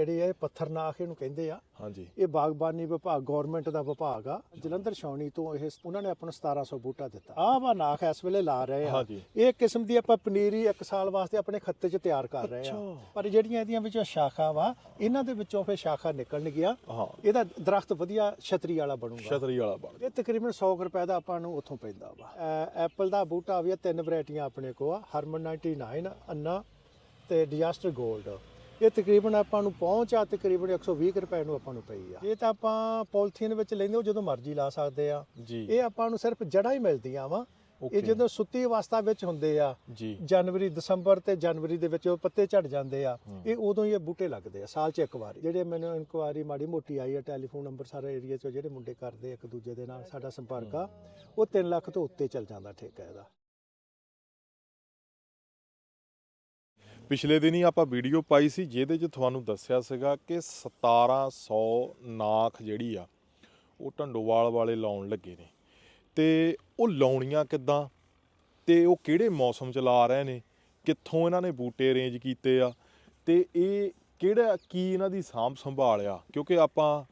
ਜਿਹੜੇ ਇਹ ਪੱਥਰਨਾਖ ਇਹਨੂੰ ਕਹਿੰਦੇ ਆ ਹਾਂਜੀ। ਇਹ ਬਾਗਬਾਨੀ ਵਿਭਾਗ ਗਵਰਨਮੈਂਟ ਦਾ ਵਿਭਾਗ ਆ। ਜਲੰਧਰ ਛਾਉਣੀ ਤੋਂ ਇਹ ਉਹਨਾਂ ਨੇ ਆਪਾਂ ਨੂੰ 1700 ਬੂਟਾ ਦਿੱਤਾ। ਆਹ ਵਾ ਨਾਖ ਇਸ ਵੇਲੇ ਲਾ ਰਹੇ ਆ। ਹਾਂਜੀ। ਇਹ ਕਿਸਮ ਦੀ ਆਪਾਂ ਪਨੀਰੀ ਇੱਕ ਸਾਲ ਵਾਸਤੇ ਆਪਣੇ ਖੱਤੇ 'ਚ ਤਿਆਰ ਕਰ ਰਹੇ ਆ। ਅੱਛਾ। ਪਰ ਜਿਹੜੀਆਂ ਇਹਦੀਆਂ ਵਿੱਚੋਂ ਸ਼ਾਖਾ ਵਾ ਇਹਨਾਂ ਦੇ ਵਿੱਚੋਂ ਫੇ ਸ਼ਾਖਾ ਨਿਕਲਣ ਗਿਆ ਹਾਂ। ਇਹਦਾ ਦਰਖਤ ਵਧੀਆ ਛਤਰੀ ਵਾਲਾ ਬਣੂਗਾ। ਛਤਰੀ ਵਾਲਾ ਬਣ ਇਹ ਤਕਰੀਬਨ 100 ਕੁ ਰੁਪਏ ਦਾ ਆਪਾਂ ਨੂੰ ਉੱਥੋਂ ਪੈਂਦਾ ਵਾ। ਐ- ਐਪਲ ਦਾ ਬੂਟਾ ਵੀ ਆ ਤਿੰਨ ਵੈਰਾਈਟੀਆਂ ਆਪਣੇ ਕੋ ਆ। ਹਰਮਨ 99 ਅੰਨਾ ਤੇ ਡਿਜ਼ਾਸਟਰ 골ਡ ਇਹ ਤਕਰੀਬਨ ਆਪਾਂ ਨੂੰ ਪਹੁੰਚ ਆ ਤਕਰੀਬਨ 120 ਕੁ ਰੁਪਏ ਨੂੰ ਆਪਾਂ ਨੂੰ ਪਈ ਆ। ਇਹ ਤਾਂ ਆਪਾਂ ਪੋਲੀਥੀਨ ਵਿੱਚ ਲੈਂਦੇ ਉਹ ਜਦੋਂ ਮਰਜ਼ੀ ਲਾ ਸਕਦੇ ਆ। ਇਹ ਆਪਾਂ ਨੂੰ ਸਿਰਫ ਜੜਾਂ ਹੀ ਮਿਲਦੀਆਂ ਵਾ। ਇਹ. ਜਦੋਂ ਸੁੱਤੀ ਅਵਸਥਾ ਵਿੱਚ ਹੁੰਦੇ ਆ ਜਨਵਰੀ ਦਸੰਬਰ ਤੇ ਜਨਵਰੀ ਦੇ ਵਿੱਚ ਉਹ ਪੱਤੇ ਝੜ ਜਾਂਦੇ ਆ। ਇਹ ਉਦੋਂ ਹੀ ਇਹ ਬੂਟੇ ਲੱਗਦੇ ਆ ਸਾਲ 'ਚ ਇੱਕ ਵਾਰ। ਜਿਹੜੇ ਮੈਨੂੰ ਇਨਕੁਆਰੀ ਮਾੜੀ ਮੋਟੀ ਆਈ ਆ ਟੈਲੀਫੋਨ ਨੰਬਰ ਸਾਰੇ ਏਰੀਆ 'ਚੋਂ ਜਿਹੜੇ ਮੁੰਡੇ ਕਰਦੇ ਇੱਕ ਦੂਜੇ ਦੇ ਨਾਲ ਸਾਡਾ ਸੰਪਰਕ ਆ ਉਹ 3 ਲੱਖ ਤੋਂ ਉੱਤੇ ਚੱਲ ਜਾਂਦਾ ਠੇਕਾ ਇਹਦਾ। ਪਿਛਲੇ ਦਿਨੀ ਆਪਾਂ ਵੀਡੀਓ ਪਾਈ ਸੀ, ਜਿਹਦੇ 'ਚ ਤੁਹਾਨੂੰ ਦੱਸਿਆ ਸੀਗਾ ਕਿ 1700 ਨਾਖ ਜਿਹੜੀ ਆ, ਉਹ ਢੰਡੋਵਾਲ ਵਾਲੇ ਲਾਉਣ ਲੱਗੇ ਨੇ। ਤੇ ਉਹ ਲਾਉਣੀਆਂ ਕਿੱਦਾਂ? ਤੇ ਉਹ ਕਿਹੜੇ ਮੌਸਮ 'ਚ ਲਾ ਰਹੇ ਨੇ? ਕਿੱਥੋਂ ਇਹਨਾਂ ਨੇ ਬੂਟੇ ਅਰੇਂਜ ਕੀਤੇ ਆ? ਤੇ ਇਹ ਕਿਹੜਾ, ਕੀ ਇਹਨਾਂ ਦੀ ਸਾਂਭ ਸੰਭਾਲ ਆ? ਕਿਉਂਕਿ ਆਪਾਂ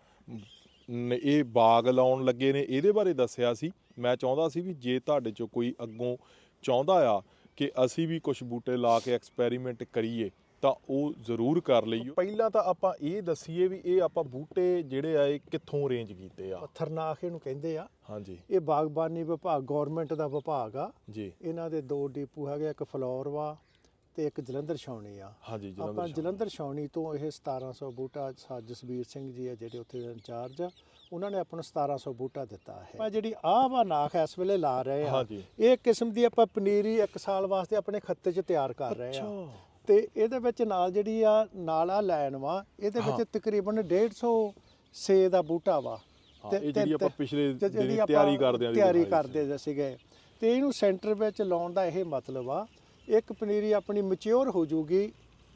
ਇਹ ਬਾਗ ਲਾਉਣ ਲੱਗੇ ਨੇ, ਇਹਦੇ ਬਾਰੇ ਦੱਸਿਆ ਸੀ। ਮੈਂ ਚਾਹੁੰਦਾ ਸੀ ਵੀ ਜੇ ਤੁਹਾਡੇ ਚੋਂ ਕੋਈ ਅੱਗੋਂ ਚਾਹੁੰਦਾ ਆ ਕਿ ਅਸੀਂ ਵੀ ਕੁਝ ਬੂਟੇ ਲਾ ਕੇ ਐਕਸਪੈਰੀਮੈਂਟ ਕਰੀਏ ਤਾਂ ਉਹ ਜ਼ਰੂਰ ਕਰ ਲਈਓ। ਪਹਿਲਾਂ ਤਾਂ ਆਪਾਂ ਇਹ ਦੱਸੀਏ ਵੀ ਇਹ ਆਪਾਂ ਬੂਟੇ ਜਿਹੜੇ ਆ ਇਹ ਕਿੱਥੋਂ ਅਰੇਂਜ ਕੀਤੇ ਆ? ਪੱਥਰਨਾਖ ਇਹਨੂੰ ਕਹਿੰਦੇ ਆ। ਹਾਂਜੀ। ਇਹ ਬਾਗਬਾਨੀ ਵਿਭਾਗ ਗਵਰਨਮੈਂਟ ਦਾ ਵਿਭਾਗ ਆ। ਜੀ। ਇਹਨਾਂ ਦੇ ਦੋ ਡੀਪੂ ਹੈਗੇ ਇੱਕ ਫਲੋਰ ਵਾ ਤੇ ਇੱਕ ਜਲੰਧਰ ਛਾਉਣੀ ਆ। ਹਾਂਜੀ ਆਪਾਂ ਜਲੰਧਰ ਸ਼ਾਮ। ਜਲੰਧਰ ਛਾਉਣੀ ਤੋਂ ਇਹ 1700 ਬੂਟਾ ਜਸਬੀਰ ਸਿੰਘ ਜੀ ਆ ਜਿਹੜੇ ਉੱਥੇ ਇੰਚਾਰਜ ਆ। ਉਹਨਾਂ ਨੇ ਆਪਾਂ ਨੂੰ 1700 ਬੂਟਾ ਦਿੱਤਾ ਹੈ। ਆ ਜਿਹੜੀ ਆਹ ਵਾ ਨਾਖ ਇਸ ਵੇਲੇ ਲਾ ਰਹੇ ਆ। ਇਹ ਕਿਸਮ ਦੀ ਆਪਾਂ ਪਨੀਰੀ ਇੱਕ ਸਾਲ ਵਾਸਤੇ ਆਪਣੇ ਖੱਤੇ 'ਚ ਤਿਆਰ ਕਰ ਰਹੇ ਆ। ਤੇ ਇਹਦੇ ਵਿੱਚ ਨਾਲ ਜਿਹੜੀ ਆ ਨਾਲ ਆ ਲਾਈਨ ਵਾ ਇਹਦੇ। ਵਿੱਚ ਤਕਰੀਬਨ 150 ਸੇ ਦਾ ਬੂਟਾ ਵਾ। ਤੇ- ਜਿਹੜੀ ਆਪਾਂ ਪਿਛਲੇ ਤਿਆਰੀ ਕਰਦੇ ਆਂ ਤਿਆਰੀ ਕਰਦੇ ਸੀਗੇ। ਤੇ ਇਹਨੂੰ ਸੈਂਟਰ ਵਿੱਚ ਲਾਉਣ ਦਾ ਇਹ ਮਤਲਬ ਆ ਇੱਕ ਪਨੀਰੀ ਆਪਣੀ ਮੈਚਿਓਰ ਹੋ ਜੂਗੀ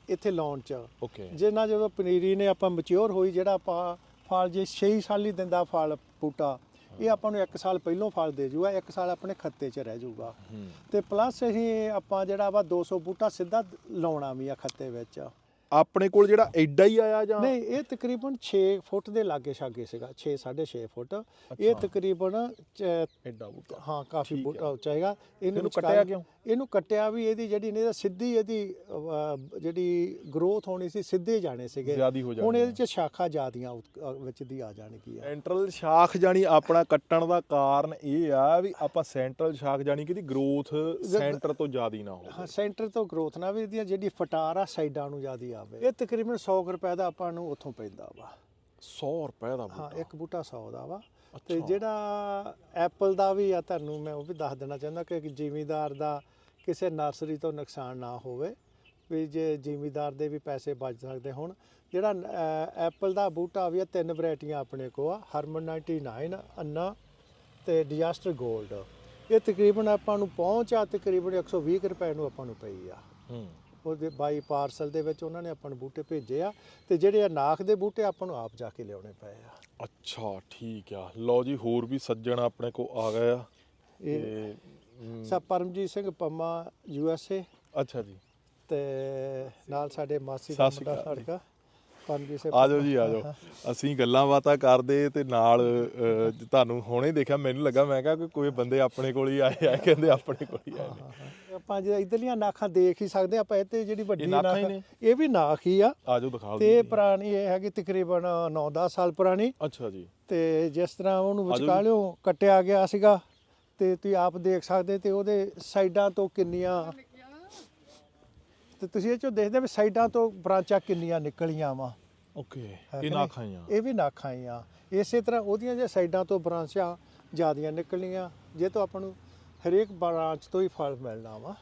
ਇੱਥੇ ਲਾਉਣ ਚ। ਓਕੇ ਜਿੰਨਾ ਜਦੋਂ ਪਨੀਰੀ ਨੇ ਆਪਾਂ ਮੈਚਿਓਰ ਹੋਈ ਜਿਹੜਾ ਆਪਾਂ ਫਲ ਜੇ 6 ਸਾਲ ਹੀ ਦਿੰਦਾ ਫਲ ਬੂਟਾ ਇਹ ਆਪਾਂ ਨੂੰ 1 ਸਾਲ ਪਹਿਲੋਂ ਫਲ ਦੇ ਜੂਗਾ 1 ਸਾਲ ਆਪਣੇ ਖੱਤੇ 'ਚ ਰਹਿ ਜੂਗਾ। ਤੇ ਪਲੱਸ ਅਸੀਂ ਆਪਾਂ ਜਿਹੜਾ ਵਾ 200 ਬੂਟਾ ਸਿੱਧਾ ਲਾਉਣਾ ਵੀ ਆ ਖੱਤੇ ਵਿੱਚ। ਆਪਣੇ ਕੋਲ ਜਿਹੜਾ ਐਡਾ ਹੀ ਆਇਆ ਜਾਂ? ਨਹੀਂ ਇਹ ਤਕਰੀਬਨ 6 ਫੁੱਟ ਦੇ ਲਾਗੇ ਛਾਗੇ ਸੀਗਾ 6 6.5 ਫੁੱਟ। ਇਹ ਤਕਰੀਬਨ ਐਡਾ ਬੂਟਾ। ਹਾਂ ਕਾਫੀ ਬੂਟਾ ਉੱਚਾ ਹੈਗਾ। ਇਹਨੂੰ ਕੱਟਿਆ ਕਿਉਂ? ਇਹਨੂੰ ਕੱਟਿਆ ਵੀ ਇਹਦੀ ਜਿਹੜੀ ਤਾਂ ਸਿੱਧੀ ਇਹਦੀ ਜਿਹੜੀ ਗਰੋਥ ਹੋਣੀ ਸੀ ਸਿੱਧੇ ਜਾਣੇ ਸੀਗੇ। ਹੋ ਹੁਣ ਇਹਦੇ ਚ ਸ਼ਾਖਾ ਅਹ, ਵਿੱਚ ਦੀ ਆ ਜਾਣਗੀਆਂ। ਸੈਂਟਰਲ ਸ਼ਾਖ ਜਾਨੀ ਆਪਣਾ ਕੱਟਣ ਦਾ ਕਾਰਨ ਇਹ ਆ ਵੀ ਆਪਾਂ ਸੈਂਟਰਲ ਸ਼ਾਖ ਜਾਨੀ ਕਿ ਦੀ ਗਰੋਥ ਸੈਂਟਰ ਤੋਂ ਜ਼ਿਆਦੀ ਨਾ ਹਾਂ ਹੋਵੇ ਸੈਂਟਰ ਤੋਂ ਗਰੋਥ ਨਾ ਵੀ ਇਹਦੀਆਂ ਜਿਹੜੀ ਫਟਾਰ ਆ ਸਾਈਡਾਂ ਨੂੰ ਜ਼ਿਆਦੀ ਆਵੇ ਇਹ ਤਕਰੀਬਨ 100 ਕੁ ਰੁਪਏ ਦਾ ਆਪਾਂ ਨੂੰ ਉੱਥੋਂ ਪੈਂਦਾ ਵਾ। 100 ਰੁਪਏ ਦਾ ਹਾਂ ਬੂਟਾ। ਇੱਕ ਬੂਟਾ 100 ਦਾ ਵਾ। ਤੇ। ਜਿਹੜਾ ਐਪਲ ਦਾ ਵੀ ਆ ਤੁਹਾਨੂੰ ਮੈਂ ਉਹ ਵੀ ਦੱਸ ਦੇਣਾ ਚਾਹੁੰਦਾ ਕਿ ਜ਼ਿਮੀਦਾਰ ਦਾ ਕਿਸੇ ਨਰਸਰੀ ਤੋਂ ਨੁਕਸਾਨ ਨਾ ਹੋਵੇ ਵੀ ਜੇ ਜ਼ਿਮੀਦਾਰ ਦੇ ਵੀ ਪੈਸੇ ਬਚ ਸਕਦੇ ਹੁਣ। ਜਿਹੜਾ ਐਪਲ ਦਾ ਬੂਟਾ ਵੀ ਆ ਤਿੰਨ ਵੈਰਾਈਟੀਆਂ ਆਪਣੇ ਕੋ ਆ ਹਰਮਨ 99 ਅੰਨਾ ਤੇ ਡਿਜ਼ਾਸਟਰ 골ਡ ਇਹ ਤਕਰੀਬਨ ਆਪਾਂ ਨੂੰ ਪਹੁੰਚ ਆ ਤਕਰੀਬਨ 120 ਕੁ ਰੁਪਏ ਨੂੰ ਆਪਾਂ ਨੂੰ ਪਈ ਆ। ਹੂੰ। ਉਹਦੇ ਬਾਈ ਪਾਰਸਲ ਦੇ ਵਿੱਚ ਉਹਨਾਂ ਨੇ ਆਪਾਂ ਨੂੰ ਬੂਟੇ ਭੇਜੇ ਆ ਤੇ ਜਿਹੜੇ ਆ ਨਾਖ ਦੇ ਬੂਟੇ ਆਪਾਂ ਨੂੰ ਆਪ ਜਾ ਕੇ ਲਿਆਉਣੇ ਪਏ ਆ। ਅੱਛਾ ਠੀਕ ਆ। ਲਓ ਜੀ ਹੋਰ ਵੀ ਸੱਜਣ ਆਪਣੇ ਕੋ ਆ ਗਏ ਆ। ਇਹ ਸਾ Paramjit Singh Pamma U S A. ਅੱਛਾ ਜੀ। ਤੇ ਨਾਲ ਸਾਡੇ ਮਾਸੀ ਦਾ ਮੁੰਡਾ। ਲੜਕਾ ਪਰਮਜੀਤ ਸਿੰਘ ਆ ਜਾਓ ਜੀ ਆ ਜਾਓ। ਅਸੀਂ ਗੱਲਾਂ ਬਾਤਾਂ ਕਰਦੇ ਤੇ ਨਾਲ ਜ- ਤੁਹਾਨੂੰ ਹੁਣੇ ਦੇਖਿਆ ਮੈਨੂੰ ਲੱਗਾ ਮੈਂ ਕਿਹਾ ਕਿ ਕੋਈ ਬੰਦੇ ਆਪਣੇ ਕੋਲ ਹੀ ਆਏ ਆ ਕਹਿੰਦੇ ਆਪਣੇ ਕੋਲ ਹੀ ਆਏ ਨੇ। ਆਪਾਂ ਜੇ ਇਧਰਲੀਆਂ ਨਾਖਾਂ ਦੇਖ ਹੀ ਸਕਦੇ ਆਪਾਂ ਇਹ ਤੇ ਜਿਹੜੀ ਵੱਡੀ ਨਾਖਾਂ ਨਾਖ ਹੀ ਨੇ? ਇਹ ਵੀ ਨਾਖ ਹੀ ਆ। ਆ ਜਾਓ ਦਿਖਾ ਤੇ ਦਿਓ ਪੁਰਾਣੀ ਇਹ ਹੈਗੀ ਤਕਰੀਬਨ 9-10 ਸਾਲ ਪੁਰਾਣੀ। ਅੱਛਾ ਜੀ। ਤੇ ਜਿਸ ਤਰ੍ਹਾਂ ਉਹਨੂੰ ਆ ਜਾਓ ਵਿਚਕਾਲਿਓ ਕੱਟਿਆ ਗਿਆ ਸੀਗਾ ਤੇ ਤੁਸੀਂ ਆਪ ਦੇਖ ਸਕਦੇ ਤੇ ਉਹਦੇ ਸਾਈਡਾਂ ਤੋਂ ਕਿੰਨੀਆਂ ਤੇ ਤੁਸੀਂ ਇਹ ਚੋਂ ਦੇਖਦੇ ਵੀ ਸਾਈਡਾਂ ਤੋਂ ਬ੍ਰਾਂਚਾਂ ਕਿੰਨੀਆਂ ਨਿਕਲੀਆਂ ਵਾ। ਓਕੇ ਇਹ ਨਾ? ਖਾਈਆਂ। ਇਹ ਵੀ ਨਾਖਾਂ ਹੀ ਆ ਇਸੇ ਤਰ੍ਹਾਂ ਉਹਦੀਆਂ ਜੇ ਸਾਈਡਾਂ ਤੋਂ ਬ੍ਰਾਂਚਾਂ ਜ਼ਿਆਦੀਆਂ ਨਿਕਲੀਆਂ ਜੇ ਤੋਂ ਆਪਾਂ ਨੂੰ ਹਰੇਕ ਬ੍ਰਾਂਚ ਤੋਂ ਹੀ ਫਲ ਮਿਲਣਾ ਵਾ।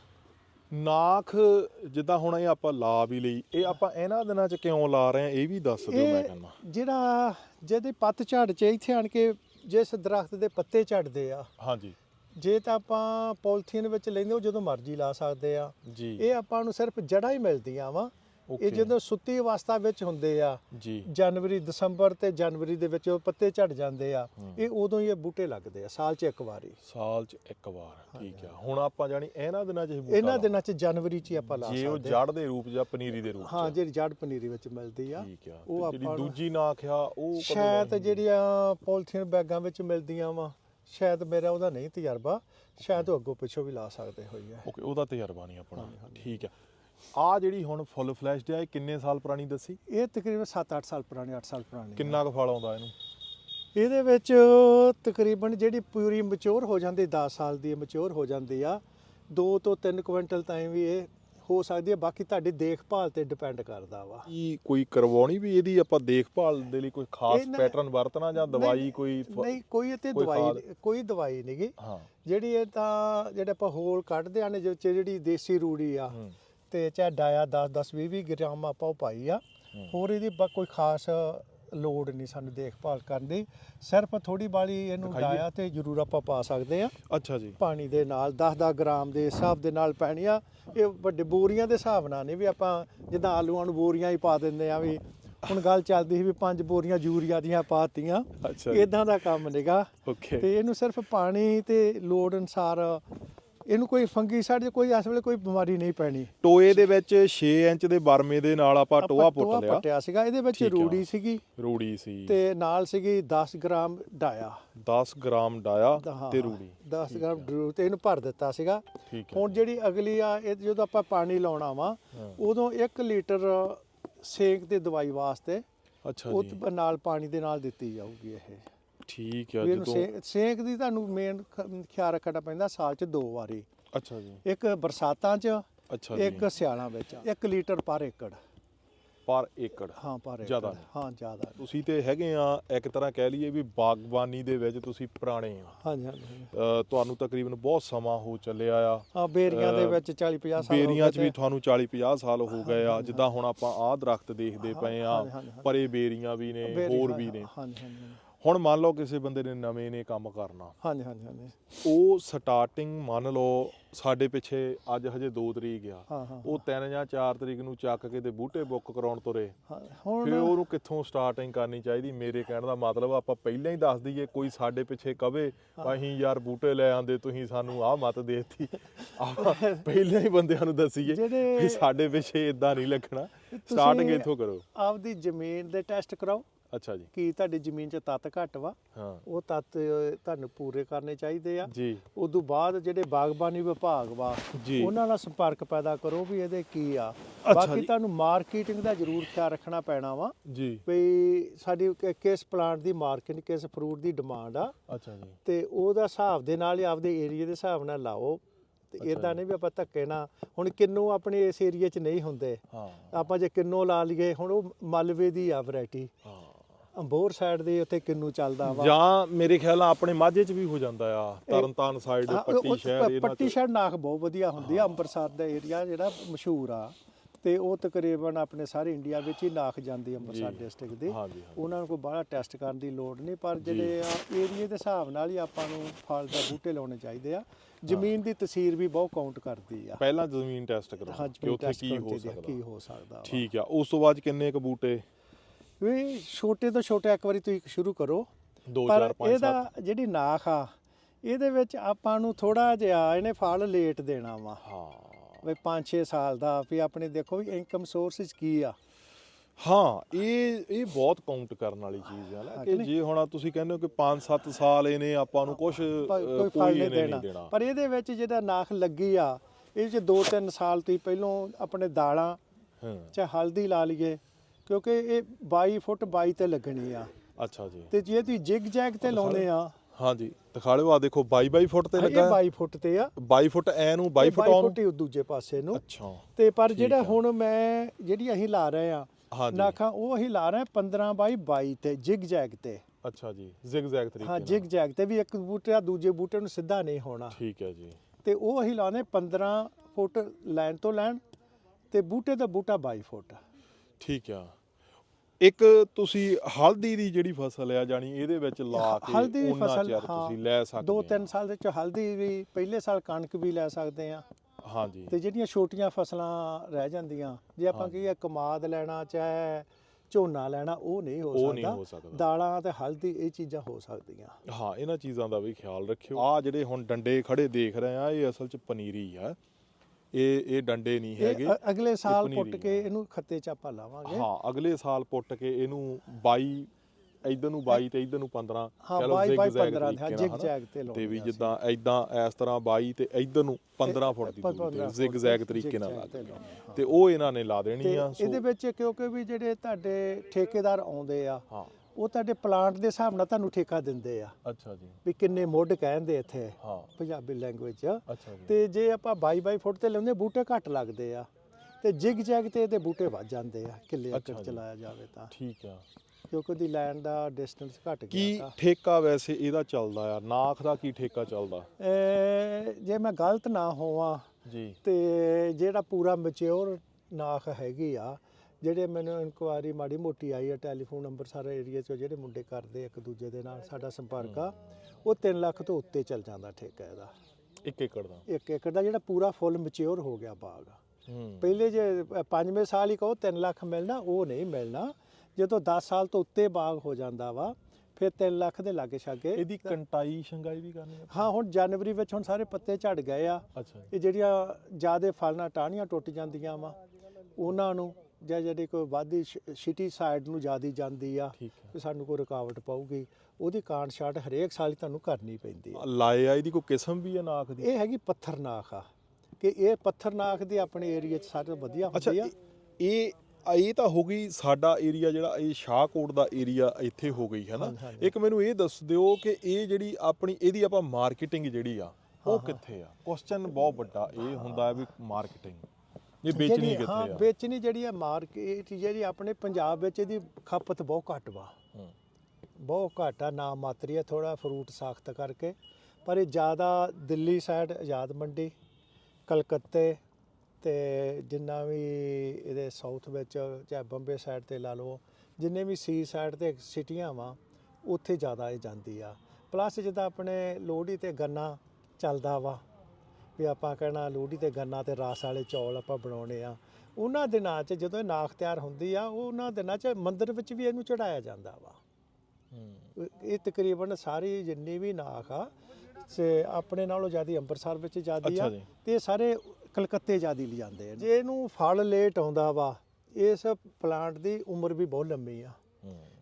ਨਾਖ ਜਿੱਦਾਂ ਹੁਣ ਇਹ ਆਪਾਂ ਲਾ ਵੀ ਲਈ ਇਹ ਆਪਾਂ ਇਹਨਾਂ ਦਿਨਾਂ 'ਚ ਕਿਉਂ ਲਾ ਰਹੇ ਆ ਇਹ ਵੀ ਦੱਸ ਦਿਓ ਮੈਂ ਕਹਿੰਦਾ। ਜਿਹੜਾ ਜਿਹਦੇ ਪੱਤ ਝੜ ਚ ਇੱਥੇ ਆਣ ਕੇ ਜਿਸ ਦਰਖਤ ਦੇ ਪੱਤੇ ਝੜਦੇ ਆ ਹਾਂਜੀ। ਜੇ ਤਾਂ ਆਪਾਂ ਪੋਲੀਥੀਨ ਵਿੱਚ ਲੈਂਦੇ ਉਹ ਜਦੋਂ ਮਰਜ਼ੀ ਲਾ ਸਕਦੇ ਆ। ਜੀ। ਇਹ ਆਪਾਂ ਨੂੰ ਸਿਰਫ ਜੜਾਂ ਹੀ ਮਿਲਦੀਆਂ ਵਾ. ਇਹ ਜਦੋਂ ਸੁੱਤੀ ਅਵਸਥਾ ਵਿੱਚ ਹੁੰਦੇ ਆ ਜੀ। ਜਨਵਰੀ ਦਸੰਬਰ ਤੇ ਜਨਵਰੀ ਦੇ ਵਿੱਚ ਉਹ ਪੱਤੇ ਝੜ ਜਾਂਦੇ ਆ। ਇਹ ਉਦੋਂ ਹੀ ਇਹ ਬੂਟੇ ਲੱਗਦੇ ਆ ਸਾਲ 'ਚ ਇੱਕ ਵਾਰੀ। ਸਾਲ 'ਚ ਇੱਕ ਵਾਰ ਠੀਕ ਆ। ਹੁਣ ਆਪਾਂ ਜਾਣੀ ਇਹਨਾਂ ਦਿਨਾਂ 'ਚ ਬੂਟਾ ਇਹਨਾਂ। ਦਿਨਾਂ 'ਚ ਜਨਵਰੀ 'ਚ ਹੀ ਆਪਾਂ ਲਾ ਜੇ ਉਹ ਸਕਦੇ ਜੜ ਦੇ ਰੂਪ ਜਾਂ ਪਨੀਰੀ ਦੇ ਰੂਪ ਹਾਂ ਜਿਹੜੀ ਜੜ ਪਨੀਰੀ ਵਿੱਚ ਮਿਲਦੀ ਆ ਠੀਕ ਆ। ਉਹ ਜਿਹੜੀ ਆਪਾਂ ਦੂਜੀ ਨਾਖ ਆ ਉਹ ਸ਼ਾਇਦ? ਜਿਹੜੀਆਂ ਪੋਲੀਥੀਨ ਬੈਗਾਂ ਵਿੱਚ ਮਿਲਦੀਆਂ ਵਾ ਸ਼ਾਇਦ ਮੇਰਾ ਉਹਦਾ ਨਹੀਂ ਤਜਰਬਾ ਸ਼ਾਇਦ ਉਹ ਅੱਗੋਂ ਪਿੱਛੋਂ ਵੀ ਲਾ ਸਕਦੇ ਹੋਈ ਹੈ। ਓਕੇ ਉਹਦਾ ਤਜਰਬਾ ਨਹੀਂ ਆਪਣਾ। ਠੀਕ ਆ ਆ ਜਿਹੜੀ ਹੁਣ ਫੁੱਲ ਫਲੈਸ਼ਡ ਆ ਇਹ ਕਿੰਨੇ ਸਾਲ ਪੁਰਾਣੀ ਦੱਸੀ? ਇਹ ਤਕਰੀਬਨ 7-8 ਸਾਲ ਪੁਰਾਣੀ 8 ਸਾਲ ਪੁਰਾਣੀ। ਕਿੰਨਾ ਕੁ ਫਲ ਆਉਂਦਾ ਇਹਨੂੰ? ਇਹਦੇ ਵਿੱਚ ਤਕਰੀਬਨ ਜਿਹੜੀ ਪੂਰੀ ਮੈਚੁਰ ਹੋ ਜਾਂਦੀ 10 ਸਾਲ ਦੀ ਮੈਚੁਰ ਹੋ ਜਾਂਦੀ ਆ 2 ਤੋਂ 3 ਕੁਇੰਟਲ ਤਾਈਂ ਵੀ ਇਹ ਹੋ ਸਕਦੀ ਹੈ ਬਾਕੀ ਤੁਹਾਡੀ ਦੇਖਭਾਲ ਤੇ ਡਿਪੈਂਡ ਕਰਦਾ ਵਾ ਕੀ ਕੋਈ ਕਰਵਾਉਣੀ ਵੀ ਇਹਦੀ ਆਪਾਂ ਦੇਖਭਾਲ ਦੇ ਲਈ ਕੋਈ ਖਾਸ ਪੈਟਰਨ ਵਰਤਣਾ ਜਾਂ ਦਵਾਈ ਕੋਈ ਨਹੀਂ ਕੋਈ ਤੇ ਕੋਈ ਦਵਾਈ? ਕੋਈ ਦਵਾਈ ਨਹੀਂਗੀ ਜਿਹੜੀ ਇਹ ਤਾਂ ਜਿਹੜੇ ਆਪਾਂ ਹੋਲ ਕੱਢਦੇ ਆਨੇ ਜੋ ਜਿਹੜੀ ਦੇਸੀ ਰੂੜੀ ਆ ਤੇ ਚਾਹੇ ਡਾਇਆ 10 10 20 20 ਗ੍ਰਾਮ ਆਪਾਂ ਉਹ ਪਾਈ ਆ। ਹੋਰ ਇਹਦੀ ਕੋਈ ਖਾਸ ਲੋੜ ਨਹੀਂ ਸਾਨੂੰ ਦੇਖਭਾਲ ਕਰਨ ਦੀ। ਸਿਰਫ ਥੋੜੀ ਬਾਲੀ ਇਹਨੂੰ ਦਿਖਾਈਏ। ਡਾਇਆ ਤੇ ਜ਼ਰੂਰ ਆਪਾਂ ਪਾ ਸਕਦੇ ਆ ਅੱਛਾ ਜੀ। ਪਾਣੀ ਦੇ ਨਾਲ 10-10 ਗ੍ਰਾਮ ਦੇ ਹਿਸਾਬ ਦੇ ਨਾਲ ਪੈਣੀ ਆ ਇਹ ਵੱਡੇ ਬੋਰੀਆਂ ਦੇ ਹਿਸਾਬ ਨਾਲ ਨਹੀਂ ਵੀ ਆਪਾਂ ਜਿੱਦਾਂ ਆਲੂਆਂ ਨੂੰ ਬੋਰੀਆਂ ਹੀ ਪਾ ਦਿੰਦੇ ਆ ਵੀ ਹੁਣ ਗੱਲ ਚੱਲਦੀ ਸੀ ਵੀ ਪੰਜ ਬੋਰੀਆਂ ਯੂਰੀਆ ਦੀਆਂ ਪਾਤੀਆਂ ਅੱਛਾ ਜੀ। ਇਦਾਂ ਦਾ ਕੰਮ ਨਿਗਾ ਓਕੇ। ਤੇ ਇਹਨੂੰ ਸਿਰਫ ਪਾਣੀ ਤੇ ਲੋੜ ਅਨਸਾਰ ਇਹਨੂੰ ਕੋਈ ਫੰਗੀ ਸਾਈਡ ਕੋਈ ਇਸ ਵੇਲੇ ਕੋਈ ਬਿਮਾਰੀ ਨਹੀਂ ਪੈਣੀ। ਟੋਏ ਦੇ ਵਿੱਚ 6 ਇੰਚ ਦੇ ਬਰਮੇ ਦੇ ਨਾਲ ਆਪਾਂ ਟੋਆ ਪੁੱਟ ਲਿਆ। ਪੱਟਿਆ ਸੀਗਾ ਇਹਦੇ ਵਿੱਚ। ਰੂੜੀ ਸੀਗੀ ਰੂੜੀ ਸੀ। ਤੇ ਨਾਲ ਸੀਗੀ 10 ਗ੍ਰਾਮ ਡਾਇਆ। 10 ਗ੍ਰਾਮ ਡਾਇਆ ਤੇ ਰੂੜੀ। 10 ਗ੍ਰਾਮ ਡਰੂ ਤੇ ਇਹਨੂੰ ਭਰ ਦਿੱਤਾ ਸੀਗਾ। ਹੁਣ ਜਿਹੜੀ ਅਗਲੀ ਆ ਇਹ ਜਦੋਂ ਆਪਾਂ ਪਾਣੀ ਲਾਉਣਾ ਵਾ। ਉਦੋਂ 1 ਲੀਟਰ ਸੇਕ ਦੀ ਦਵਾਈ ਵਾਸਤੇ ਅੱਛਾ ਉਹ ਜੀ। ਤੋਂ ਨਾਲ ਪਾਣੀ ਦੇ ਨਾਲ ਦਿੱਤੀ ਜਾਊਗੀ ਇਹ। ਠੀਕ ਵੀ ਇਹਨੂੰ ਜਦੋਂ ਸੇ- ਸੇਕ ਦੀ ਤੁਹਾਨੂੰ ਮੇਨ ਖਿਆਲ ਰੱਖਣਾ ਪੈਂਦਾ ਸਾਲ 'ਚ ਦੋ ਵਾਰੀ। ਅੱਛਾ ਜੀ। ਇੱਕ ਬਰਸਾਤਾਂ 'ਚ ਅੱਛਾ ਜੀ। ਇੱਕ ਸਿਆਲਾਂ ਵਿੱਚ। 1 ਲੀਟਰ ਪਰ ਏਕੜ। ਪਰ ਏਕੜ। ਹਾਂ ਪਰ ਏਕੜ। ਜ਼ਿਆਦਾ। ਨਹੀਂ। ਹਾਂ ਜ਼ਿਆਦਾ। ਤੁਸੀਂ ਤੇ ਹੈਗੇ ਆ ਇੱਕ ਤਰ੍ਹਾਂ ਕਹਿ ਲਈਏ ਵੀ ਬਾਗਬਾਨੀ ਦੇ ਵਿੱਚ ਤੁਸੀਂ ਪੁਰਾਣੇ ਆ। ਹਾਂਜੀ ਹਾਂਜੀ। ਹਾਂਜੀ। ਅ, ਤੁਹਾਨੂੰ ਤਕਰੀਬਨ ਬਹੁਤ ਸਮਾਂ ਹੋ ਚੱਲਿਆ ਆ। ਹਾਂ ਬੇਰੀਆਂ ਦੇ ਅਹ ਵਿੱਚ 40 50 ਸਾਲ ਹੋ ਬੇਰੀਆਂ ਗਏ 'ਚ ਵੀ ਤੇ- ਤੁਹਾਨੂੰ 40 50 ਸਾਲ ਹੋ ਗਏ ਆ। ਜਿੱਦਾਂ ਹੁਣ ਆਪਾਂ ਆਹ ਦਰਖਤ ਦੇਖਦੇ ਪਏ ਆ ਹਾਂਜੀ, ਹਾਂਜੀ, ਹਾਂਜੀ। ਪਰੇ ਬੇਰੀਆਂ ਵੀ ਨੇ ਬੇਰੀ, ਹੋਰ ਵੀ ਨੇ। ਹਾਂਜੀ ਹਾਂਜੀ ਹੁਣ ਮੰਨ ਲਓ ਕਿਸੇ ਬੰਦੇ ਨੇ ਨਵੇਂ ਨੇ ਕੰਮ ਕਰਨਾ। ਹਾਂਜੀ ਹਾਂਜੀ ਹਾਂਜੀ। ਉਹ ਸਟਾਰਟਿੰਗ ਮੰਨ ਲਓ ਸਾਡੇ ਪਿੱਛੇ ਅੱਜ ਹਜੇ 2 ਤਰੀਕ ਆ। ਹਾਂ ਹਾਂ ਉਹ 3 ਜਾਂ 4 ਤਰੀਕ ਨੂੰ ਚੱਕ ਕੇ ਤੇ ਬੂਟੇ ਬੁੱਕ ਕਰਾਉਣ ਤੁਰੇ। ਹਾਂ, ਫਿਰ ਹੁਣ ਉਹਨੂੰ ਕਿੱਥੋਂ ਸਟਾਰਟਿੰਗ ਕਰਨੀ ਚਾਹੀਦੀ? ਮੇਰੇ ਕਹਿਣ ਦਾ ਮਤਲਬ ਆਪਾਂ ਪਹਿਲਾਂ ਹੀ ਦੱਸ ਦਈਏ ਕੋਈ ਸਾਡੇ ਪਿੱਛੇ ਕਵੇ ਅਸੀਂ ਯਾਰ ਬੂਟੇ ਲੈ ਆਂਦੇ ਤੁਸੀਂ ਸਾਨੂੰ ਆਹ ਮਤ ਦੇਤੀ। ਆਪਾਂ ਪਹਿਲਾਂ ਹੀ ਬੰਦਿਆਂ ਨੂੰ ਦਸੀਏ ਜਿਹੜੇ- ਵੀ ਸਾਡੇ ਪਿੱਛੇ ਇਦਾਂ ਨਹੀਂ ਲੱਗਣਾ। ਸਟਾਰਟਿੰਗ ਇੱਥੋਂ ਕਰੋ। ਆਪਦੀ ਜ਼ਮੀਨ ਦੇ ਟੈਸਟ ਕਰਾਓ। ਅੱਛਾ ਜੀ। ਕੀ ਤੁਹਾਡੀ ਜ਼ਮੀਨ 'ਚ ਤੱਤ ਘੱਟ ਵਾ ਹਾਂ। ਉਹ ਤੱਤ ਤੁਹਾਨੂੰ ਪੂਰੇ ਕਰਨੇ ਚਾਹੀਦੇ ਆ। ਜੀ। ਉਦੋਂ ਬਾਅਦ ਜਿਹੜੇ ਬਾਗਬਾਨੀ ਵਿਭਾਗ ਵਾ। ਉਹਨਾਂ ਨਾਲ ਸੰਪਰਕ ਪੈਦਾ ਕਰੋ ਵੀ ਇਹਦੇ ਕੀ ਆ। ਬਾਕੀ। ਤੁਹਾਨੂੰ ਮਾਰਕੀਟਿੰਗ ਦਾ ਜ਼ਰੂਰ ਖਿਆਲ ਰੱਖਣਾ ਪੈਣਾ ਵਾ ਜੀ। ਵੀ ਸਾਡੀ ਕਿਸ ਪਲਾਂਟ ਦੀ ਮਾਰਕੀਟ ਕਿਸ ਫਰੂਟ ਦੀ ਡਿਮਾਂਡ ਆ। ਅੱਛਾ ਜੀ। ਤੇ ਉਹਦਾ ਹਿਸਾਬ ਦੇ ਨਾਲ ਹੀ ਆਪਦੇ ਏਰੀਆ ਦੇ ਹਿਸਾਬ ਨਾਲ ਲਾਓ। ਤੇ ਇਦਾਂ। ਨਹੀਂ ਵੀ ਆਪਾਂ ਧੱਕੇ ਨਾ ਹੁਣ ਕਿੰਨੂ ਆਪਣੇ ਇਸ ਏਰੀਆ 'ਚ ਨਹੀਂ ਹੁੰਦੇ। ਹਾਂ। ਆਪਾਂ ਜੇ ਕਿੰਨੋ ਲਾ ਲਈਏ ਹੁਣ ਉਹ ਮਲਵੇ ਦੀ ਆ ਵੈਰਾਈਟੀ ਹਾਂ। ਅੰਬੋਰ ਸਾਈਡ ਦੇ ਉੱਤੇ ਕਿੰਨੂ ਚੱਲਦਾ ਵਾ? ਜਾਂ ਮੇਰੇ ਖਿਆਲ ਨਾਲ ਆਪਣੇ ਮਾਝੇ 'ਚ ਵੀ ਹੋ ਜਾਂਦਾ ਆ ਤਰਨਤਾਰਨ ਸਾਈਡ ਪੱਟੀ ਸ਼ਹਿਰ ਇਹਨਾਂ 'ਚ। ਪੱਟੀ ਸ਼ਹਿਰ ਨਾਖ ਬਹੁਤ ਵਧੀਆ ਹੁੰਦੀ ਆ ਅੰਮ੍ਰਿਤਸਰ ਦਾ ਏਰੀਆ ਜਿਹੜਾ ਮਸ਼ਹੂਰ ਆ। ਤੇ ਉਹ ਤਕਰੀਬਨ ਆਪਣੇ ਸਾਰੇ ਇੰਡੀਆ ਵਿੱਚ ਹੀ ਨਾਖ ਜਾਂਦੀ ਅੰਮ੍ਰਿਤਸਰ। ਡਿਸਟ੍ਰਿਕਟ ਦੀ। ਉਹਨਾਂ ਨੂੰ ਕੋਈ ਬਾਹਲਾ ਟੈਸਟ ਕਰਨ ਦੀ ਲੋੜ ਨਹੀਂ ਪਰ ਜਿਹੜੇ ਆ ਏਰੀਏ ਦੇ ਹਿਸਾਬ ਨਾਲ ਹੀ ਆਪਾਂ ਨੂੰ ਫਲ ਦਾ ਬੂਟੇ ਲਾਉਣੇ ਚਾਹੀਦੇ ਆ। ਜ਼ਮੀਨ ਦੀ ਤਸਵੀਰ ਵੀ ਬਹੁਤ ਕਾਊਂਟ ਕਰਦੀ ਆ। ਪਹਿਲਾਂ ਜ਼ਮੀਨ ਟੈਸਟ ਕਰੋ ਕਿ ਉੱਥੇ ਕੀ ਹੋ ਸਕਦਾ। ਠੀਕ ਆ ਉਸ ਤੋਂ ਬਾਅਦ ਕਿੰਨੇ ਕੁ ਬੂਟੇ? ਵੀ ਛੋਟੇ ਤੋਂ ਛੋਟਾ ਇੱਕ ਵਾਰੀ ਤੁਸੀਂ ਸ਼ੁਰੂ ਕਰੋ। 2 ਪਰ 4 5 ਇਹਦਾ 7 ਜਿਹੜੀ ਨਾਖ ਆ ਇਹਦੇ ਵਿੱਚ ਆਪਾਂ ਨੂੰ ਥੋੜਾ ਜਿਹਾ ਇਹਨੇ ਫਲ ਲੇਟ ਦੇਣਾ ਵਾ। ਹਾਂ। ਵੀ 5-6 ਸਾਲ ਦਾ ਵੀ ਆਪਣੇ ਦੇਖੋ ਵੀ ਇਨਕਮ ਸੋਰਸਸ ਕੀ ਆ। ਹਾਂ ਇਹ ਇਹ ਬਹੁਤ ਕਾਊਂਟ ਕਰਨ ਵਾਲੀ ਚੀਜ਼ ਹੈ ਨਾ ਕਿ? ਜੇ ਹੁਣ ਤੁਸੀਂ ਕਹਿੰਦੇ ਹੋ ਕਿ 5-7 ਸਾਲ ਇਹਨੇ ਆਪਾਂ ਨੂੰ ਕੁਝ ਕੋਈ ਫਲ ਨਹੀਂ ਦੇਣਾ। ਪਰ ਇਹਦੇ ਵਿੱਚ ਜਿਹੜਾ ਨਾਖ ਲੱਗੀ ਆ ਇਹ ਚ 2-3 ਸਾਲ ਤੋਂ ਹੀ ਪਹਿਲੋਂ ਆਪਣੇ ਦਾਲਾਂ ਚਾਹੇ ਹਲਦੀ ਲਾ ਲਈਏ। ਕਿਉਂਕਿ ਇਹ 22 ਫੁੱਟ 22 ਤੇ ਲੱਗਣੀ ਆ। ਅੱਛਾ ਜੀ। ਤੇ ਜੇ ਤੁਸੀਂ ਜਿਗ ਜੈਗ ਤੇ ਲਾਉਨੇ ਆ। ਹਾਂਜੀ ਦਿਖਾ ਲਿਓ। ਆ ਦੇਖੋ 22 22 ਫੁੱਟ ਤੇ ਇਹ ਲੱਗਾ। ਹੈ। 22 ਫੁੱਟ ਤੇ ਆ। 22 ਫੁੱਟ ਐ ਨੂੰ 22 ਫੁੱਟ ਆਉਣ ਫੁੱਟ ਹੀ ਦੂਜੇ ਪਾਸੇ ਨੂੰ। ਅੱਛਾ। ਤੇ ਪਰ ਜਿਹੜਾ। ਹੁਣ ਮੈਂ ਜਿਹੜੀ ਅਸੀਂ ਲਾ ਰਹੇ ਆ ਨਾਖਾਂ ਉਹ ਅਸੀਂ ਲਾ ਰਹੇ 15 ਬਾਈ 22 ਤੇ ਜਿਗ ਜੈਗ ਤੇ। ਅੱਛਾ ਜੀ ਜ਼ਿਗ ਜ਼ੈਗ ਤਰੀਕੇ ਹਾਂ। ਜਿਗ ਜੈਗ ਤੇ ਵੀ ਇੱਕ ਬੂਟੇ ਆ ਦੂਜੇ ਬੂਟੇ ਨੂੰ ਸਿੱਧਾ ਨਹੀਂ ਹੋਣਾ। ਠੀਕ ਹੈ ਜੀ। ਤੇ ਉਹ ਅਸੀਂ ਲਾਉਂਦੇ 15 ਫੁੱਟ ਲਾਈਨ ਤੋਂ ਲਾਈਨ ਤੇ ਬੂਟੇ ਦਾ ਬੂਟਾ 22 ਫੁੱਟ। ਠੀਕ ਆ। ਇੱਕ ਤੁਸੀਂ ਹਲਦੀ ਦੀ ਜਿਹੜੀ ਫਸਲ ਆ ਜਾਨੀ ਇਹਦੇ ਵਿੱਚ ਲਾ ਕੇ ਹਲਦੀ ਦੀ ਫਸਲ, ਤੁਸੀਂ ਲੈ ਸਕਦੇ ਦੋ। ਤਿੰਨ ਸਾਲ ਦੇ ਚ ਹਲਦੀ ਵੀ ਪਹਿਲੇ ਸਾਲ ਕਣਕ ਵੀ ਲੈ ਸਕਦੇ ਆ। ਹਾਂਜੀ। ਤੇ ਜਿਹੜੀਆਂ ਛੋਟੀਆਂ ਫਸਲਾਂ ਰਹਿ ਜਾਂਦੀਆਂ ਜੇ ਆਪਾਂ। ਕਹੀਏ ਕਮਾਦ ਲੈਣਾ ਚਾਹੇ ਝੋਨਾ ਲੈਣਾ ਉਹ ਨਹੀਂ ਹੋ ਸਕਦਾ। ਦਾਲਾਂ ਤੇ ਹਲਦੀ ਇਹ ਚੀਜ਼ਾਂ ਹੋ ਸਕਦੀਆਂ। ਹਾਂ ਇਹਨਾਂ ਚੀਜ਼ਾਂ ਦਾ ਵੀ ਖਿਆਲ ਰੱਖਿਓ। ਆ ਜਿਹੜੇ ਹੁਣ ਡੰਡੇ ਖੜੇ ਦੇਖ ਰਹੇ ਆ ਇਹ ਅਸਲ ਚ ਪਨੀਰੀ ਆ। ਇਹ ਇਹ ਡੰਡੇ ਨਹੀਂ ਹੈਗੇ ਅਗਲੇ ਸਾਲ ਪੁੱਟ ਕੇ। ਇਹਨੂੰ ਖੱਤੇ ਚ ਆਪਾਂ ਲਾਵਾਂਗੇ ਹਾਂ ਅਗਲੇ ਸਾਲ ਪੁੱਟ ਕੇ ਇਹਨੂੰ 22 ਇਧਰ ਨੂੰ 22 ਤੇ ਇਧਰ ਨੂੰ 15 ਹਾਂ ਕਹਿ ਲਓ 22 ਬਾਈ zigzag 15 ਹਾਂ ਤਰੀਕੇ ਨਾਲ, ਜਿਗ? ਜੈਗ ਤੇ ਤੇ ਲਾਉਂਦੇ ਵੀ ਹਾਂ ਜਿੱਦਾਂ ਐਦਾਂ ਇਸ ਤਰ੍ਹਾਂ 22 ਤੇ ਇਧਰ ਨੂੰ 15 ਫੁੱਟ ਦੀ ਪ- ਦੂਰੀ 15 ਤੇ ਫੁੱਟ ਜ਼ਿਗਜ਼ੈਗ ਤੇ ਤਰੀਕੇ ਨਾਲ ਲੱਗ ਤੇ। ਤੇ ਉਹ ਇਹਨਾਂ ਨੇ ਲਾ ਤੇ ਦੇਣੀ ਆ ਇਹਦੇ ਵਿੱਚ ਕਿਉਂਕਿ ਵੀ ਜਿਹੜੇ ਤੁਹਾਡੇ ਠੇਕੇਦਾਰ ਆਉਂਦੇ ਆ ਹਾਂ ਉਹ ਤੁਹਾਡੇ ਪਲਾਂਟ ਦੇ ਹਿਸਾਬ ਨਾਲ ਤੁਹਾਨੂੰ ਠੇਕਾ ਦਿੰਦੇ ਆ। ਅੱਛਾ ਜੀ। ਵੀ ਕਿੰਨੇ ਮੁੱਢ ਕਹਿੰਦੇ ਇੱਥੇ ਹਾਂ। ਪੰਜਾਬੀ ਲੈਂਗੁਏਜ 'ਚ ਅੱਛਾ ਜੀ। ਤੇ ਜੇ ਆਪਾਂ 22 22 ਫੁੱਟ ਤੇ ਲਾਉਂਦੇ ਬੂਟੇ ਘੱਟ ਲੱਗਦੇ ਆ। ਤੇ ਜਿਗ ਜੈਗ ਤੇ ਇਹਦੇ ਬੂਟੇ ਵੱਧ ਜਾਂਦੇ ਆ ਕਿੱਲੇ ਅੱਛਾ ਏਕੜ ਜੀ। ਚਲਾਇਆ ਜਾਵੇ ਤਾਂ। ਠੀਕ ਆ। ਕਿਉਂਕਿ ਉਹਦੀ ਲਾਈਨ ਦਾ ਡਿਸਟੈਂਸ ਘਟ ਕੀ ਗਿਆ ਤਾਂ। ਠੇਕਾ ਵੈਸੇ ਇਹਦਾ ਚੱਲਦਾ ਆ? ਨਾਖ ਦਾ ਕੀ ਠੇਕਾ ਚੱਲਦਾ? ਇਹ ਜੇ ਮੈਂ ਗਲਤ ਨਾ ਹੋਵਾਂ ਜੀ। ਤੇ ਜਿਹੜਾ ਪੂਰਾ ਮੈਚਿਓਰ ਨਾਖ ਹੈਗੀ ਆ ਜਿਹੜੇ ਮੈਨੂੰ ਇਨਕੁਆਰੀ ਮਾੜੀ ਮੋਟੀ ਆਈ ਆ ਟੈਲੀਫੋਨ ਨੰਬਰ ਸਾਰੇ ਏਰੀਆ 'ਚ ਜਿਹੜੇ ਮੁੰਡੇ ਕਰਦੇ ਇੱਕ ਦੂਜੇ ਦੇ ਨਾਲ ਸਾਡਾ ਸੰਪਰਕ ਆ ਉਹ 3 ਲੱਖ ਤੋਂ ਉੱਤੇ ਚੱਲ ਜਾਂਦਾ ਠੇਕਾ ਇਹਦਾ। 1 ਏਕੜ ਦਾ? ਇੱਕ ਏਕੜ ਦਾ ਜਿਹੜਾ ਪੂਰਾ ਫੁੱਲ ਮੈਚਿਓਰ ਹੋ ਗਿਆ ਬਾਗ ਪਹਿਲੇ ਜੇ ਅ, ਪੰਜਵੇਂ ਸਾਲ ਹੀ ਕਹੋ 3 ਲੱਖ ਮਿਲਣਾ ਉਹ ਨਹੀਂ ਮਿਲਣਾ। ਜਦੋਂ 10 ਸਾਲ ਤੋਂ ਉੱਤੇ ਬਾਗ ਹੋ ਜਾਂਦਾ ਵਾ ਫਿਰ 3 ਲੱਖ ਦੇ ਲਾਗੇ ਛਾਗੇ ਇਹਦੀ ਕੰਟਾਈ ਸ਼ੰਗਾਈ ਵੀ ਕਰਨੀ ਆ? ਹਾਂ ਹੁਣ ਜਨਵਰੀ ਵਿੱਚ ਹੁਣ ਸਾਰੇ ਪੱਤੇ ਝੜ ਗਏ ਆ। ਇਹ ਜਿਹੜੀਆਂ ਜਿਆਦੇ ਫਲਣਾ ਟਾਹਣੀਆਂ ਟੁੱਟ ਜਾਂਦੀਆਂ ਵਾ ਉਹਨਾਂ ਨੂੰ ਜਾਂ ਜਿਹੜੀ ਕੋਈ ਵਾਧੀ ਸਿਟੀ ਸਾਈਡ ਨੂੰ ਜਿਆਦੀ ਜਾਂਦੀ ਆ ਵੀ ਸਾਨੂੰ ਕੋਈ ਰੁਕਾਵਟ ਪਾਊਗੀ ਉਹਦੀ ਕਾਂਡ ਛਾਟ ਹਰੇਕ ਸਾਲ ਤੁਹਾਨੂੰ ਕਰਨੀ ਪੈਂਦੀ ਆ। ਲਾਏ ਆ ਇਹਦੀ ਕੋਈ ਕਿਸਮ ਵੀ ਆ ਨਾਖ ਦੀ? ਇਹ ਹੈਗੀ ਪੱਥਰਨਾਖ ਆ ਕਿ ਇਹ ਪੱਥਰਨਾਖ ਦੀ ਆਪਣੇ ਏਰੀਆ 'ਚ ਸਾਰੇ ਤੋਂ ਵਧੀਆ ਹੁੰਦੀ ਆ। ਇਹ- ਇਹ ਤਾਂ ਹੋ ਗਈ ਸਾਡਾ ਏਰੀਆ ਜਿਹੜਾ ਇਹ ਸ਼ਾਹਕੋਟ ਦਾ ਏਰੀਆ ਇੱਥੇ ਹੋ ਗਈ ਹੈ ਨਾ। ਇੱਕ ਮੈਨੂੰ ਇਹ ਦੱਸ ਦਿਓ ਕਿ ਇਹ ਜਿਹੜੀ ਆਪਣੀ ਇਹਦੀ ਆਪਾਂ ਮਾਰਕੀਟਿੰਗ ਜਿਹੜੀ ਆ ਉਹ। ਕਿੱਥੇ ਆ? ਕੁਐਸਚਨ ਬਹੁਤ ਵੱਡਾ ਇਹ ਹੁੰਦਾ ਹੈ ਵੀ ਮਾਰਕੀਟਿੰਗ। ਇਹ ਵੇਚਣੀ ਜਿਹੜੀ- ਕਿੱਥੇ ਹਾਂ ਆ? ਵੇਚਣੀ ਜਿਹੜੀ ਆ ਮਾਰਕੀਟ ਜਿਹੜੀ ਆਪਣੇ ਪੰਜਾਬ ਵਿੱਚ ਇਹਦੀ ਖਪਤ ਬਹੁਤ ਘੱਟ ਵਾ। ਹੂੰ। ਬਹੁਤ ਘੱਟ ਆ ਨਾ ਮਾਤਰੀ ਆ ਥੋੜਾ ਫਰੂਟ ਸਾਖਤ ਕਰਕੇ। ਪਰ ਇਹ ਜ਼ਿਆਦਾ ਦਿੱਲੀ ਸਾਈਡ ਆਜ਼ਾਦ ਮੰਡੀ ਕਲਕੱਤੇ ਤੇ ਜਿੰਨਾ ਵੀ ਇਹਦੇ ਸਾਊਥ ਵਿੱਚ ਚਾਹੇ ਬੰਬੇ ਸਾਈਡ ਤੇ ਲਾ ਲਓ ਜਿੰਨੇ ਵੀ ਸੀ ਸਾਈਡ ਤੇ ਸਿਟੀਆਂ ਵਾ ਉੱਥੇ ਜ਼ਿਆਦਾ ਇਹ ਜਾਂਦੀ ਆ। ਪਲੱਸ ਜਿੱਦਾਂ ਆਪਣੇ ਲੋਹੜੀ ਤੇ ਗੰਨਾ ਚੱਲਦਾ ਵਾ ਵੀ ਆਪਾਂ ਕਹਿਣਾ ਲੋਹੜੀ ਤੇ ਗੰਨਾ ਤੇ ਰਸ ਵਾਲੇ ਚੌਲ ਆਪਾਂ ਬਣਾਉਣੇ ਆ। ਉਹਨਾਂ ਦਿਨਾਂ 'ਚ ਜਦੋਂ ਇਹ ਨਾਖ ਤਿਆਰ ਹੁੰਦੀ ਆ ਉਹ ਉਹਨਾਂ ਦਿਨਾਂ 'ਚ ਮੰਦਿਰ ਵਿੱਚ ਵੀ ਇਹਨੂੰ ਚੜਾਇਆ ਜਾਂਦਾ ਵਾ। ਇਹ ਤਕਰੀਬਨ ਸਾਰੀ ਜਿੰਨੀ ਵੀ ਨਾਖ ਆ ਸੇ ਆਪਣੇ ਨਾਲੋਂ ਜ਼ਿਆਦਾ ਅੰਮ੍ਰਿਤਸਰ ਵਿੱਚ ਜ਼ਿਆਦੀ ਆ ਤੇ ਇਹ ਸਾਰੇ ਕਲਕੱਤੇ ਜ਼ਿਆਦੀ ਲਿਜਾਂਦੇ ਆ ਜੇ ਇਹਨੂੰ ਫਲ ਲੇਟ ਆਉਂਦਾ ਵਾ ਇਸ ਪਲਾਂਟ ਦੀ ਉਮਰ ਵੀ ਬਹੁਤ ਲੰਮੀ ਆ।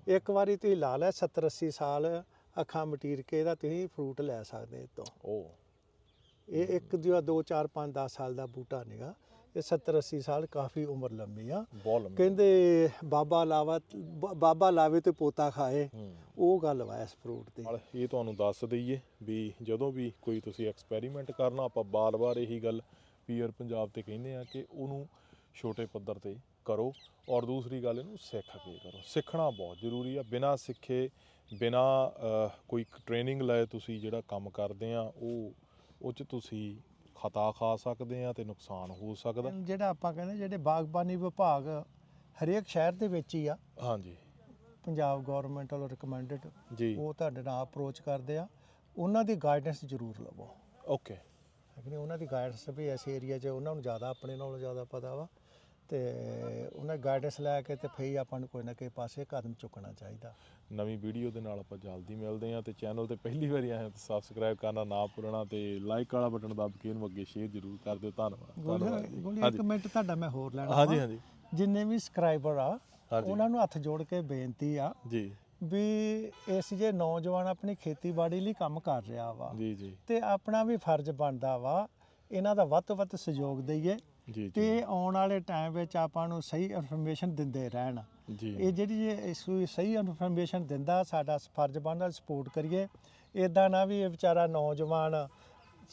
ਇੱਕ ਵਾਰੀ ਤੁਸੀਂ ਲਾ ਲਿਆ 70 80 ਸਾਲ ਅੱਖਾਂ ਮਟੀਰ ਕੇ ਇਹਦਾ ਤੁਸੀਂ ਫਰੂਟ ਲੈ ਸਕਦੇ ਇਹ ਤੋਂ ਉਹ ਇਹ ਇੱਕ ਜਿਹੜਾ 2 4 5 10 ਸਾਲ ਦਾ ਬੂਟਾ ਨਹੀਂਗਾ ਇਹ 70 80 ਸਾਲ ਕਾਫੀ ਉਮਰ ਲੰਮੀ ਆ। ਕਹਿੰਦੇ ਬਾਬਾ ਲਾਵਾ ਬਾਬਾ ਲਾਵੇ ਤੇ ਪੋਤਾ ਖਾਏ। ਉਹ ਗੱਲ ਵਾ ਇਸ ਫਰੂਟ ਦੀ। ਇਹ ਤੁਹਾਨੂੰ ਦੱਸ ਦਈਏ ਵੀ ਜਦੋਂ ਵੀ ਕੋਈ ਤੁਸੀਂ ਐਕਸਪੈਰੀਮੈਂਟ ਕਰਨਾ ਆਪਾਂ ਬਾਰ-ਬਾਰ ਇਹੀ ਗੱਲ ਪੀਅਰ ਪੰਜਾਬ ਤੇ ਕਹਿੰਦੇ ਆ ਕਿ ਉਹਨੂੰ ਛੋਟੇ ਪੱਧਰ ਤੇ ਕਰੋ ਔਰ ਦੂਸਰੀ ਗੱਲ ਇਹਨੂੰ ਸਿੱਖ ਕੇ ਕਰੋ। ਸਿੱਖਣਾ ਬਹੁਤ ਜ਼ਰੂਰੀ ਆ। ਬਿਨਾਂ ਸਿੱਖੇ ਬਿਨਾਂ ਕੋਈ ਟ੍ਰੇਨਿੰਗ ਲਏ ਤੁਸੀਂ ਜਿਹੜਾ ਕੰਮ ਕਰਦੇ ਆ ਉਹ ਉਹ ਚ ਤੁਸੀਂ ਖਤਾ ਖਾ ਸਕਦੇ ਆ ਤੇ ਨੁਕਸਾਨ ਹੋ ਸਕਦਾ। ਜਿਹੜਾ ਆਪਾਂ ਕਹਿੰਦੇ ਜਿਹੜੇ ਬਾਗਬਾਨੀ ਵਿਭਾਗ ਹਰੇਕ ਸ਼ਹਿਰ ਦੇ ਵਿੱਚ ਹੀ ਆ। ਹਾਂਜੀ। ਪੰਜਾਬ ਗਵਰਨਮੈਂਟ ਵੱਲੋਂ ਰਿਕਮੈਂਡਡ ਜੀ। ਉਹ ਤੁਹਾਡੇ ਨਾਲ ਅਪਰੋਚ ਕਰਦੇ ਆ। ਉਹਨਾਂ ਦੀ ਗਾਈਡੈਂਸ ਜ਼ਰੂਰ ਲਵੋ। ਓਕੇ ਉਹਨਾਂ ਦੀ ਗਾਈਡੈਂਸ ਵੀ ਇਸ ਏਰੀਆ 'ਚ ਉਹਨਾਂ ਨੂੰ ਜ਼ਿਆਦਾ ਆਪਣੇ ਨਾਲੋਂ ਜ਼ਿਆਦਾ ਪਤਾ ਵਾ। ਤੇ ਉਹਨਾਂ ਗਾਈਡੈਂਸ ਲੈ ਕੇ ਤੇ ਫਿਰ ਆਪਾਂ ਨੂੰ ਕੋਈ ਨਾ ਕੋਈ ਪਾਸੇ ਕਦਮ ਚੁੱਕਣਾ ਚਾਹੀਦਾ। ਨਵੀਂ ਵੀਡੀਓ ਦੇ ਨਾਲ ਆਪਾਂ ਜਲਦੀ ਮਿਲਦੇ ਹਾਂ ਤੇ ਚੈਨਲ ਤੇ ਪਹਿਲੀ ਵਾਰੀ ਆਏ ਹੋ ਤਾਂ ਸਬਸਕ੍ਰਾਈਬ ਕਰਨਾ ਨਾ ਭੁੱਲਣਾ ਤੇ ਲਾਈਕ ਵਾਲਾ ਬਟਨ ਦਬ ਕੇ ਇਹਨੂੰ ਅੱਗੇ ਸ਼ੇਅਰ ਜ਼ਰੂਰ ਕਰ ਦਿਓ। ਧੰਨਵਾਦ। ਗੋਲੀ। ਇੱਕ ਮਿੰਟ ਤੁਹਾਡਾ ਮੈਂ ਹੋਰ ਲੈਣਾ ਹਾਂਜੀ। ਹਾਂਜੀ। ਜਿੰਨੇ ਵੀ ਸਬਸਕ੍ਰਾਈਬਰ ਆ ਉਹਨਾਂ ਨੂੰ ਹੱਥ ਜੋੜ ਕੇ ਬੇਨਤੀ ਆ ਜੀ। ਵੀ ਇਸ ਜੇ ਨੌਜਵਾਨ ਆਪਣੀ ਖੇਤੀਬਾੜੀ ਲਈ ਕੰਮ ਕਰ ਰਿਹਾ ਵਾ ਜੀ ਜੀ। ਤੇ ਆਪਣਾ ਵੀ ਫਰਜ਼ ਬਣਦਾ ਵਾ ਇਹਨਾਂ ਦਾ ਵੱਧ ਤੋਂ ਵੱਧ ਸਹਿਯੋਗ ਦਈਏ। ਤੇ ਆਉਣ ਵਾਲੇ ਟਾਈਮ ਵਿੱਚ ਆਪਾਂ ਨੂੰ ਸਹੀ ਇਨਫੋਰਮੇਸ਼ਨ ਦਿੰਦੇ ਰਹਿਣ। ਇਹ ਜਿਹੜੀ ਇਹ ਸੂ- ਸਹੀ ਇਨਫੋਰਮੇਸ਼ਨ ਦਿੰਦਾ ਸਾਡਾ ਫਰਜ਼ ਬਣਦਾ ਸਪੋਰਟ ਕਰੀਏ। ਇਦਾਂ ਨਾ ਵੀ ਇਹ ਵਿਚਾਰਾ ਨੌਜਵਾਨ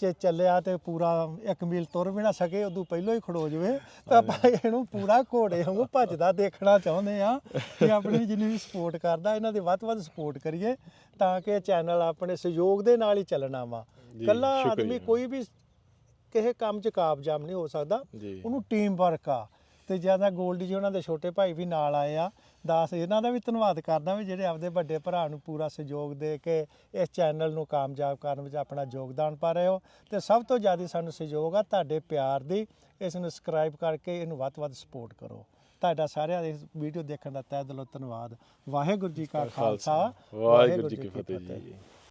ਜੇ ਚੱਲਿਆ ਤੇ ਪੂਰਾ ਇੱਕ ਮੀਲ ਤੁਰ ਵੀ ਨਾ ਸਕੇ ਉਦੋਂ ਪਹਿਲਾਂ ਹੀ ਖੜੋ ਜਵੇ। ਤਾਂ ਆਪਾਂ ਇਹਨੂੰ ਪੂਰਾ ਘੋੜੇ ਵਾਂਗੂ ਭੱਜਦਾ ਦੇਖਣਾ ਚਾਹੁੰਦੇ ਆ ਕਿ ਆਪਣੀ ਜਿੰਨੀ ਵੀ ਸਪੋਰਟ ਕਰਦਾ ਇਹਨਾਂ ਦੇ ਵੱਧ ਤੋਂ ਵੱਧ ਸਪੋਰਟ ਕਰੀਏ ਤਾਂ ਕਿ ਚੈਨਲ ਆਪਣੇ ਸਹਿਯੋਗ ਦੇ ਨਾਲ ਹੀ ਚੱਲਣਾ ਵਾ। ਕੱਲਾ। ਆਦਮੀ ਕੋਈ ਵੀ ਕਿਸੇ ਕੰਮ 'ਚ ਕਾਮਯਾਬ ਨਹੀਂ ਹੋ ਸਕਦਾ। ਜੀ। ਉਹਨੂੰ ਟੀਮ ਵਰਕ ਆ। ਤੇ ਜ਼ਿਆਦਾ ਗੋਲਡੀ ਜੀ ਉਹਨਾਂ ਦੇ ਛੋਟੇ ਭਾਈ ਵੀ ਨਾਲ ਆਏ ਆ। ਦਾਸ ਇਹਨਾਂ ਦਾ ਵੀ ਧੰਨਵਾਦ ਕਰਦਾ ਵੀ ਜਿਹੜੇ ਆਪਦੇ ਵੱਡੇ ਭਰਾ ਨੂੰ ਪੂਰਾ ਸਹਿਯੋਗ ਦੇ ਕੇ ਇਸ ਚੈਨਲ ਨੂੰ ਕਾਮਯਾਬ ਕਰਨ ਵਿੱਚ ਆਪਣਾ ਯੋਗਦਾਨ ਪਾ ਰਹੇ ਹੋ। ਤੇ ਸਭ ਤੋਂ ਜ਼ਿਆਦਾ ਸਾਨੂੰ ਸਹਿਯੋਗ ਆ ਤੁਹਾਡੇ ਪਿਆਰ ਦੀ। ਇਸ ਨੂੰ ਸਬਸਕ੍ਰਾਈਬ ਕਰਕੇ ਇਹਨੂੰ ਵੱਧ ਤੋਂ ਵੱਧ ਸਪੋਰਟ ਕਰੋ। ਤੁਹਾਡਾ ਸਾਰਿਆਂ ਦਾ ਇਸ ਵੀਡੀਓ ਦੇਖਣ ਦਾ ਤਹਿ ਦਿਲੋਂ ਧੰਨਵਾਦ। ਵਾਹਿਗੁਰੂ ਜੀ ਕਾ ਖਾਲਸਾ। ਵਾਹਿਗੁਰੂ ਜੀ ਕੀ ਫਤਿਹ। ਜੀ।